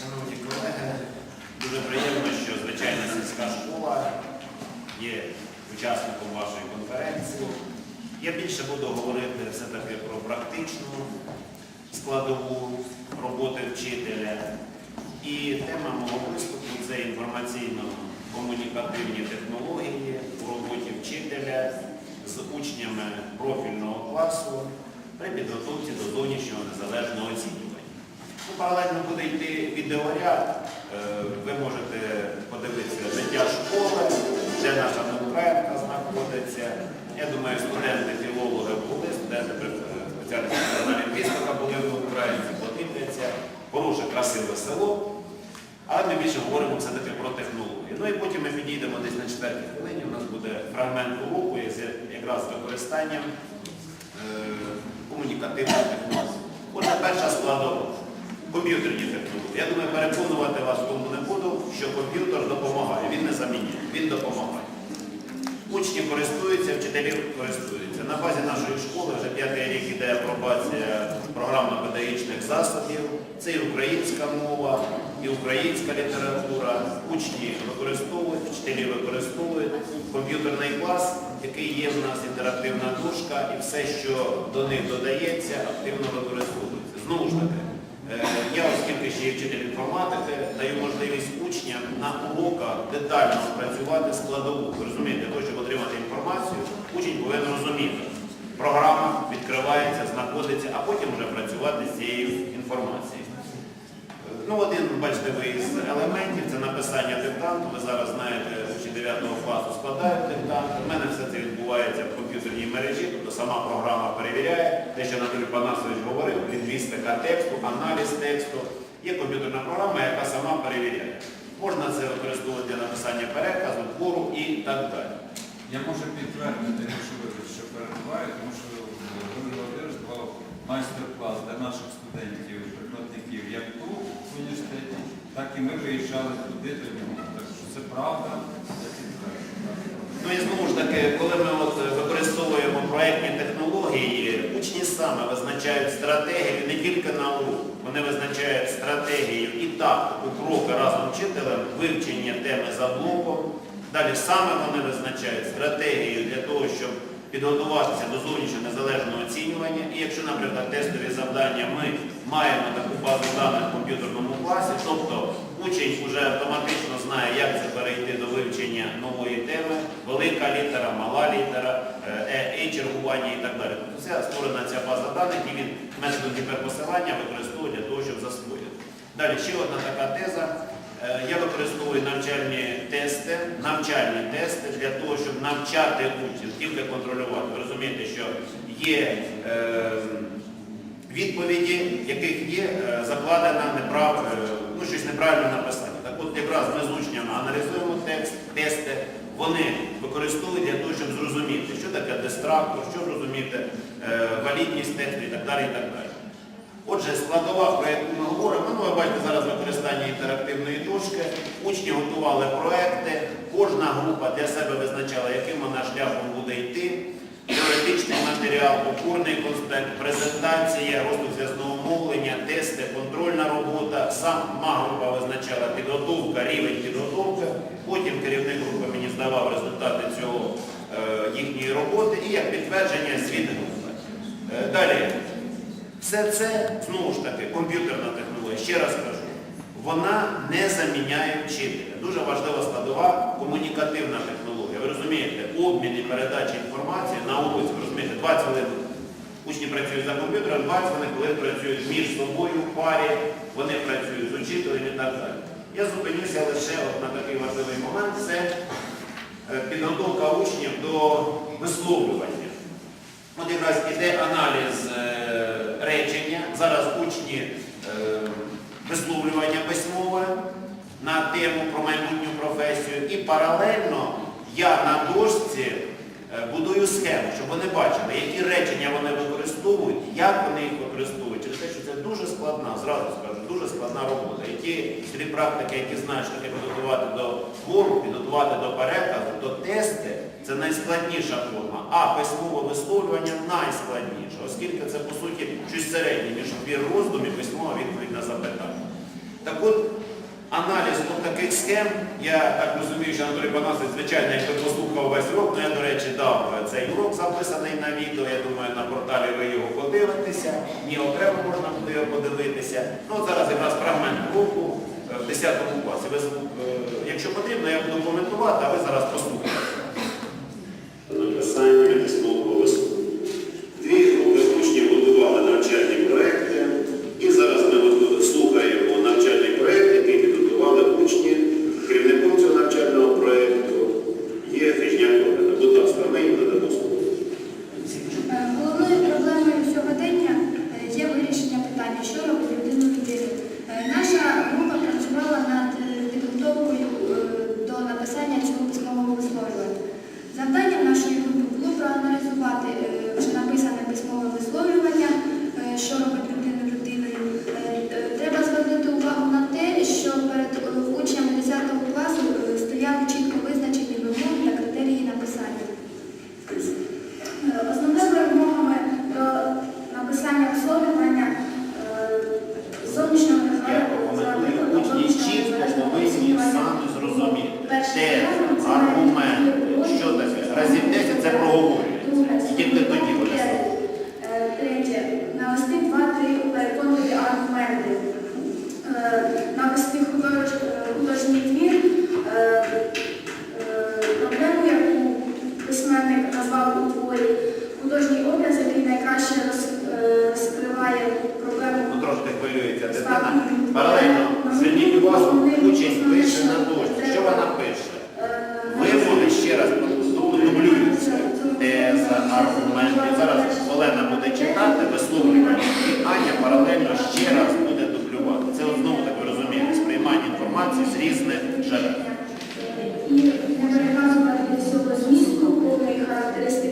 Шановні колеги, дуже приємно, що звичайна сільська школа є учасником вашої конференції. Я більше буду говорити все-таки про практичну складову роботи вчителя. І тема мого виступу це інформаційно-комунікативні технології у роботі вчителя з учнями профільного класу при підготовці до зовнішнього незалежного оцінювання. Ну, Паралельно буде йти відеоряд. Е, Ви можете подивитися життя школи, де наша Українка знаходиться. Я думаю, студенти, філологи були, студенти при- спеціальності журналістика були в Українці, подивляться. Хороше, красиве село. Але ми більше говоримо все-таки про технології. Ну і потім ми підійдемо десь на четвертій хвилині. У нас буде фрагмент уроку якраз використанням е, комунікативних технологій. Отже, перша складова комп'ютерні технології. Я думаю, переконувати вас тому не буду, що комп'ютер допомагає. Він не замінює, він допомагає. Учні користуються, вчителі користуються. На базі нашої школи вже п'ятий рік іде апробація програмно-педагогічних засобів. Це і українська мова, і українська література. Учні використовують, вчителі використовують комп'ютерний клас, який є в нас інтерактивна дошка, і все, що до них додається, активно використовується. Знову ж таки, Я, оскільки ще є вчитель інформатики, даю можливість учням на уроках детально працювати складову. Ви розумієте, того, щоб отримати інформацію, учень повинен розуміти. Програма відкривається, знаходиться, а потім вже працювати з цією інформацією. Е, Ну, один, бачите, ви із елементів, це написання диктанту. Ви зараз знаєте, учні 9 класу складають диктант. У мене все це відбувається в комп'ютерній мережі, тобто сама програма перевіряє. Те, що Анатолій Панасович говорив, лінгвістика тексту, аналіз тексту. Є комп'ютерна програма, яка сама перевіряє. Можна це використовувати для написання переказу, твору і так далі. Я можу підтвердити, що ви що перебуваю, тому що Григорій Володимирович давав майстер-клас для наших студентів, прикладників, як в університеті, так і ми виїжджали туди до нього. Так що це правда, це підтверджено. Ну і знову ж таки, коли ми от проєктні технології, учні саме визначають стратегію не тільки на урок, вони визначають стратегію і тактику кроки разом вчителем, вивчення теми за блоком. Далі саме вони визначають стратегію для того, щоб підготуватися до зовнішнього незалежного оцінювання. І якщо, наприклад, тестові завдання ми маємо таку базу даних в комп'ютерному класі, тобто учень вже автоматично знає, як це перейти до вивчення нової теми, велика літера, мала літера, е, і чергування і так далі. Тобто вся створена ця база даних, і він методом гіперпосилання використовує для того, щоб засвоїти. Далі ще одна така теза. Е, Я використовую навчальні тести, навчальні тести для того, щоб навчати учнів, тільки контролювати. Ви розумієте, що є е, відповіді, яких є е, закладена неправ, е, ну, щось неправильно написання. Так от якраз ми з учнями аналізуємо текст, тести, вони використовують для того, щоб зрозуміти, що таке дистрактор, що розуміти, е, валідність тексту і так далі. і так далі. Отже, складова, про яку ми говоримо, ну ви бачите зараз використання інтерактивної дошки, учні готували проекти, кожна група для себе визначала, яким вона шляхом буде йти. Теоретичний матеріал, опорний конспект, презентація, розвиток зв'язного мовлення, тести, контрольна робота. Сама група визначала підготовка, рівень підготовки. Потім керівник групи мені здавав результати цього е, їхньої роботи і як підтвердження звіт групи. Е, далі. Все це, знову ж таки, комп'ютерна технологія, ще раз кажу, вона не заміняє вчителя. Дуже важлива складова комунікативна технологія. Ви розумієте, обмін і передача інформації на вулиці, ви розумієте, 20 хвилин учні працюють за комп'ютером, 20 хвилин, коли працюють між собою в парі, вони працюють з учителем і так далі. Я зупинюся лише от на такий важливий момент, це е, підготовка учнів до висловлювання. От якраз іде аналіз е, речення. Зараз учні е, висловлювання письмове на тему про майбутню професію. І паралельно я на дошці будую схему, щоб вони бачили, які речення вони використовують, як вони їх використовують. Через те, що це дуже складна, зразу скажу, дуже складна робота. І ті слід практики, які знають, що таке підготувати до твору, підготувати до переказу, то тести це найскладніша форма, а письмове висловлювання найскладніше, оскільки це, по суті, щось середнє між твір і письмова відповідь на запитання. Так от, аналіз от таких схем, я так розумію, що Анатолій Панасович, звичайно, якби послухав весь урок, ну я, до речі, дав цей урок записаний на відео, я думаю, на порталі ви його подивитеся, ні окремо можна буде його подивитися. Ну, от зараз якраз фрагмент уроку е, в 10 класі. Ви, е, якщо потрібно, я буду коментувати, а ви зараз послухайте. написання письмового листу. Дві групи учнів готували навчальні проекти, і зараз ми готу- слухаємо навчальний проект, який підготували учні. Керівником цього навчального проекту є Хижняк Олена. Будь ласка, ми їм надамо слово. Е, Головною проблемою сьогодення е, є вирішення питання, що робить людину людину. Е, Наша група працювала над е, підготовкою е, до написання цього письмового висловлювання. Завданням нашої групи було проаналізувати е, вже написане письмове висловлювання, е, що робить людину людиною. Е, е, Треба звернути увагу на те, що перед е, учнями 10 класу е, стояли чітко визначені вимоги та критерії написання. Е, Основними вимогами до написання висловлювання е, зовнішнього Я прокоментую, учні чітко повинні самі зрозуміти. Те, аргументи, що таке. Разів 10 це проговорюється. І тільки тоді буде слово. Е, Третє. Навести два-три переконливі аргументи. Е, Навести худож- е, художній твір. е, е, Проблему, яку письменник назвав у творі художній образ, який найкраще роз- е, розкриває проблему Ну, трошки хвилюється дитина. Паралельно, зверніть увагу, учень пише на дошці. Що вона пише? Вимоги ще раз дублюються. Теза, аргументи. Зараз Олена буде читати висловлювання, і Аня паралельно ще раз буде дублювати. Це знову так ви розумієте, сприймання інформації з різних джерел. і не переказувати всього змісту, повної характеристики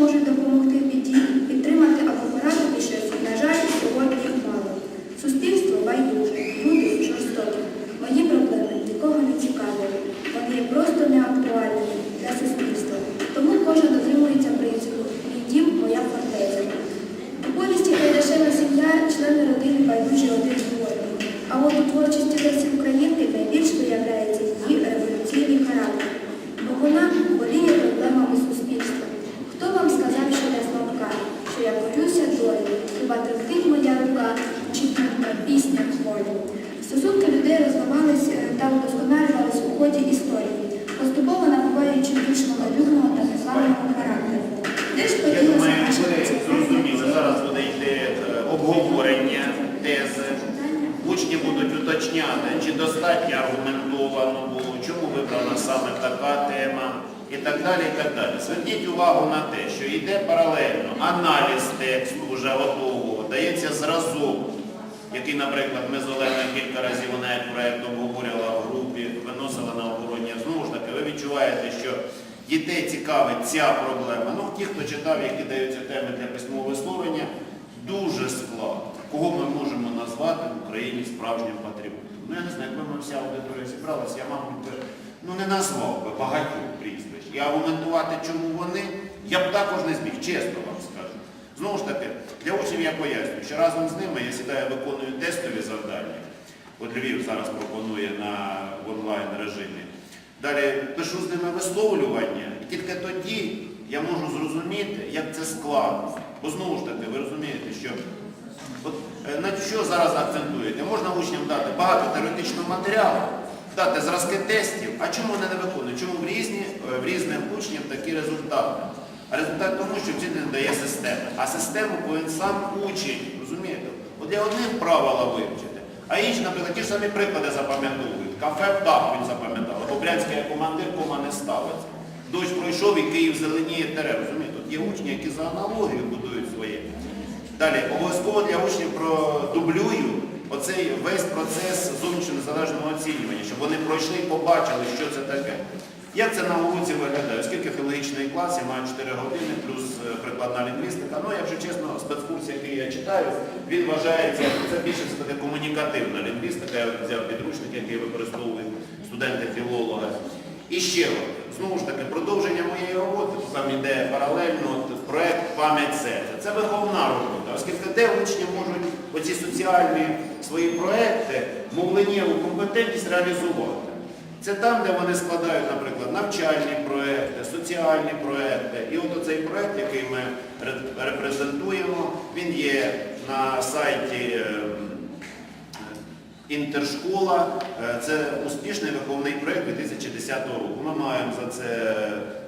можуть допомогти в біді, підтримати або порадити щось, на жаль, сьогодні їх мало. Суспільство байдуже, люди жорстокі. Мої проблеми нікого не цікавлять. Вони є просто неактуальними для суспільства. Тому кожен дотримується принципу «Мій дім, моя фортеця. У повісті Гайдашева сім'я, члени родини байдужі один до одного. А от у творчості Лесі Українки найбільш виявляється її революційний характер. Бо вона боліє проблемами суспільства. Хто вам сказав, що я слабка, що я борюся долі, хіба тремтить моя рука, чи думка пісня волі? Стосунки людей розвивались е, та удосконалювались у ході історії, поступово набуваючи більш малолюбного та неславного характеру. Де ж Я поділася думаю, наша зрозуміли, зараз буде йти е, обговорення тези. Учні будуть уточняти, чи достатньо аргументовано було, чому вибрана саме така тема і так далі. і так далі. Зверніть увагу на те, що йде паралельно аналіз тексту вже готового, дається зразок, який, наприклад, ми з Оленою кілька разів вона як проєкт обговорювала в групі, виносила на обговорення. Знову ж таки, ви відчуваєте, що дітей цікавить ця проблема. Ну, ті, хто читав, які даються теми для письмового висловлення, дуже складно. Кого ми можемо назвати в Україні справжнім патріотом? Ну, я не знаю, якби ми вся аудиторія зібралася, я, мабуть, ну, не назвав би багатьох прізвищ. І аргументувати, чому вони, я б також не зміг, чесно вам. Знову ж таки, для учнів я пояснюю, що разом з ними я сідаю, виконую тестові завдання. От Львів зараз пропонує на онлайн режимі. Далі пишу з ними висловлювання, і тільки тоді я можу зрозуміти, як це складно. Бо знову ж таки, ви розумієте, що от, е, на що зараз акцентуєте? Можна учням дати багато теоретичного матеріалу, дати зразки тестів, а чому вони не виконують? Чому в, різні, е, в різних учнів такі результати? Результат тому, що вчитель дає систему. А систему повинен сам учень, розумієте? От для одних правила вивчити, а інші, наприклад, ті ж самі приклади запам'ятовують. Кафе так він запам'ятав, а Бобрянський командир кома не ставиться. Дощ пройшов і Київ зеленіє терен. Розумієте, тут є учні, які за аналогію будують своє. Далі, обов'язково для учнів продублюю оцей весь процес зовнішнього незалежного оцінювання, щоб вони пройшли і побачили, що це таке. Як це на уроці виглядає? Оскільки філологічний клас, я маю 4 години, плюс е, прикладна лінгвістика. Ну, якщо чесно, спецкурс, який я читаю, він вважається, це більше все-таки комунікативна лінгвістика, я взяв підручник, який використовують студенти-філологи. І ще, знову ж таки, продовження моєї роботи, там йде паралельно от, проект Пам'ять серця. Це виховна робота, оскільки де учні можуть оці соціальні свої проекти, мовленнєву компетентність реалізувати. Це там, де вони складають, наприклад, навчальні проекти, соціальні проекти. І от оцей проект, який ми репрезентуємо, він є на сайті е, Інтершкола. Е, Це успішний виховний проєкт 2010 року. Ми маємо за це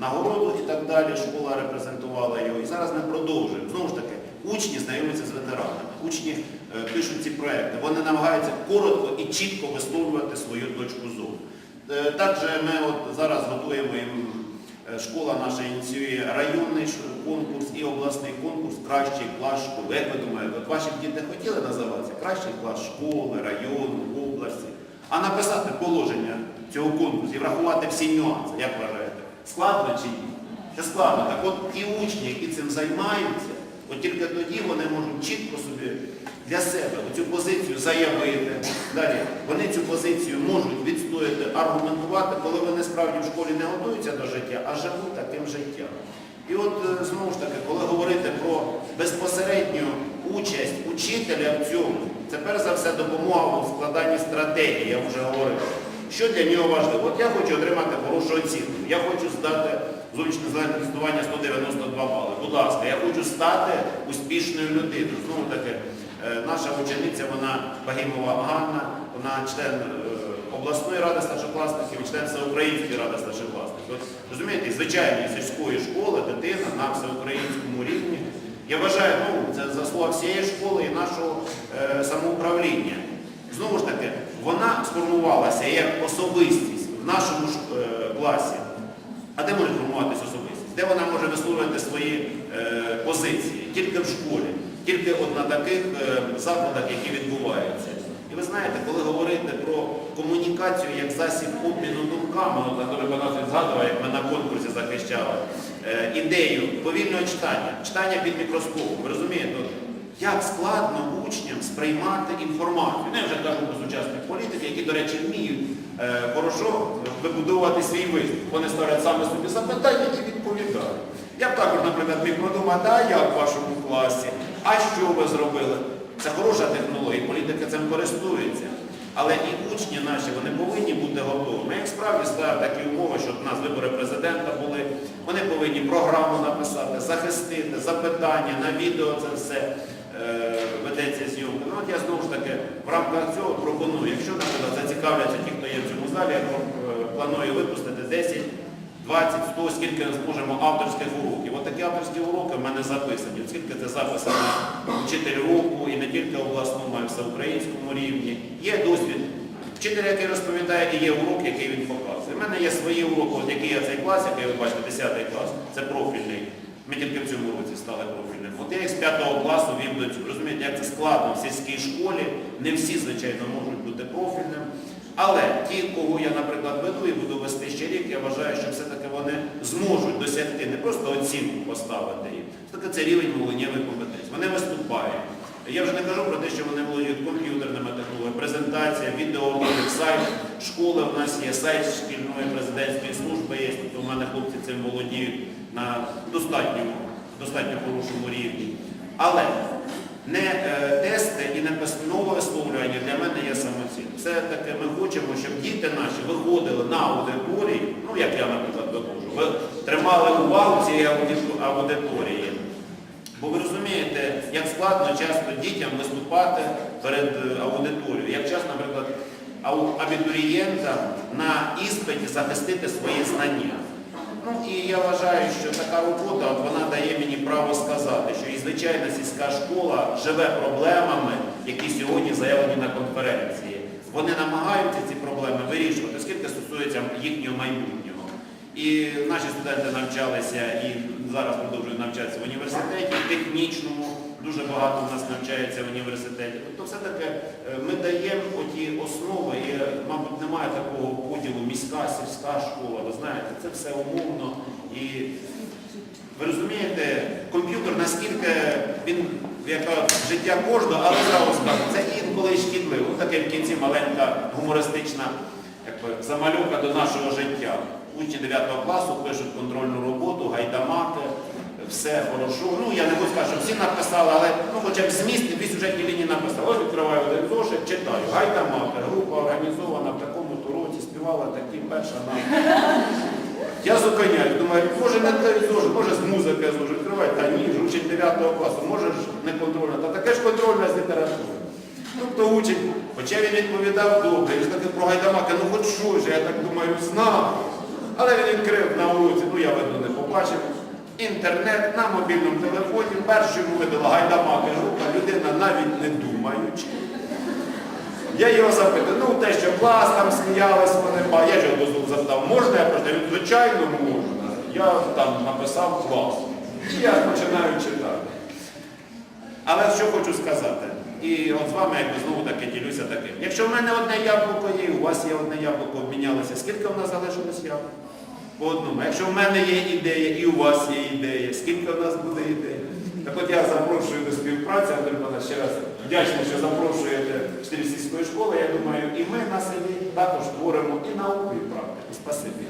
нагороду і так далі. Школа репрезентувала його. І зараз ми продовжуємо. Знову ж таки, учні знайомляться з ветеранами. Учні е, пишуть ці проекти. Вони намагаються коротко і чітко висловлювати свою точку зору. Е, Також ми от зараз готуємо е, школа наша ініціює районний конкурс і обласний конкурс Кращий клас школи. Як ви думаєте, от ваші діти хотіли називатися Кращий клас школи, району, області, а написати положення цього конкурсу і врахувати всі нюанси, як вважаєте? Складно чи ні? Складно. Так от ті учні, які цим займаються, от тільки тоді вони можуть чітко собі для себе цю позицію заявити. Далі вони цю позицію можуть відстояти, аргументувати, коли вони справді в школі не готуються до життя, а живуть таким життям. І от е, знову ж таки, коли говорити про безпосередню участь учителя в цьому, це перш за все допомога у складанні стратегії, я вже говорив. Що для нього важливо? От я хочу отримати хорошу оцінку, я хочу здати зовнішнє зелене тестування 192 бали. Будь ласка, я хочу стати успішною людиною. Знову таки, е, наша учениця, вона Багімова Ганна, вона член е, обласної ради старшокласників, і член всеукраїнської ради старшокласників. От, розумієте, звичайної сільської школи дитина на всеукраїнському рівні. Я вважаю, ну, це заслуга всієї школи і нашого е, самоуправління. Знову ж таки, вона сформувалася як особистість в нашому е, класі. А де може формуватися особистість? Де вона може висловлювати свої е, позиції? Тільки в школі, тільки от на таких е, закладах, які відбуваються. І ви знаєте, коли говорити про комунікацію як засіб обміну думками, Анатолій Панасович згадував, як ми на конкурсі захищали е, ідею повільного читання, читання під мікроскопом. Ви розумієте, як складно учням сприймати інформацію. Ну, я вже кажу про сучасних політиків, які, до речі, вміють е, хорошо вибудовувати свій виступ. Вони ставлять саме собі запитання і відповідають. Я б також, наприклад, міг продумати, а як в вашому класі, а що ви зробили? Це хороша технологія, політика цим користується. Але і учні наші, вони повинні бути готові. Ми як справді ставимо такі умови, щоб у нас вибори президента були, вони повинні програму написати, захистити, запитання, на відео це все ведеться зйомка. Ну от я знову ж таки в рамках цього пропоную, якщо, наприклад, зацікавляться ті, хто є в цьому залі, я е, планую випустити 10 20, 100, скільки зможемо авторських уроків. От такі авторські уроки в мене записані. От Скільки це записано вчитель року і не тільки обласному, а й всеукраїнському рівні. Є досвід вчителя, який розповідає, і є урок, який він показує. У мене є свої уроки, от який є цей клас, який ви бачите, 10 клас, це профільний. Ми тільки в цьому році стали профільним. От я їх з 5 класу вів. Розумієте, як це складно в сільській школі. Не всі, звичайно, можуть бути профільним. Але ті, кого я, наприклад, веду і буду вести ще рік, я вважаю, що все-таки вони зможуть досягти не просто оцінку поставити їм, все-таки це рівень мовленнєвої компетенції. Вони виступають. Я вже не кажу про те, що вони володіють комп'ютерними технологіями, презентація, відеоролик, сайт, школа в нас є, сайт шкільної президентської служби є, тобто у мене хлопці цим володіють на достатньому, достатньо хорошому рівні. Але не е, тести і не письмове висловлювання для мене є самоціль. Це таке ми хочемо, щоб діти наші виходили на аудиторії, ну як я, наприклад, довожу, ви тримали увагу цієї аудиторії. Бо ви розумієте, як складно часто дітям виступати перед е, аудиторією. Як часто, наприклад, абітурієнтам на іспиті захистити свої знання. Ну і я вважаю, що така робота от вона дає мені право сказати, що і звичайна сільська школа живе проблемами, які сьогодні заявлені на конференції. Вони намагаються ці проблеми вирішувати, оскільки стосується їхнього майбутнього. І наші студенти навчалися і зараз продовжують навчатися в університеті, технічному, дуже багато в нас навчається в університеті. Тобто все-таки е, ми даємо оті основи, і, мабуть, немає такого поділу міська, сільська школа. Ви знаєте, це все умовно. І ви розумієте, комп'ютер наскільки він яка життя кожного, але зразу скажу, це інколи шкідливо. Таке в кінці маленька гумористична якби, до нашого життя. Учні 9 класу пишуть контрольну роботу, гайдамаки, все хорошо. Ну, я не буду сказати, що всі написали, але ну, хоча б зміст дві сюжетні лінії написали. Ось відкриваю один зошит, читаю. Гайдамаки, група організована в такому-то році, співала такі перша нам. Я зупиняюсь, думаю, може не той зошит, може з музики зошит. Відкривай, та ні, ж учень 9 класу, може ж не контрольна, та таке ж контрольна з літератури. Тобто учень, хоча він відповідав добре, він таки про гайдамаки, ну хоч що ж, я так думаю, знав. Але він відкрив на уроці, ну я видно не побачив. Інтернет на мобільному телефоні, першу йому видала гайдамаки, група, людина навіть не думаючи. Я його запитав, ну те, що клас там сміялись, вони. Я ж його дозволу запитав, можна я просто? Він, звичайно, можна. Я там написав клас. І я починаю читати. Але що хочу сказати, і от з вами якби знову таки ділюся таким. Якщо в мене одне яблуко є, у вас є одне яблуко, обмінялося, скільки в нас залишилось яблук? По одному. Якщо в мене є ідея і у вас є ідея, скільки в нас буде ідей? Так от я запрошую до співпраці, Андрій Павлович, ще раз вдячний, що запрошуєте вчителів сільської школи. Я думаю, і ми на селі також творимо і науку, і практику. Спасибі.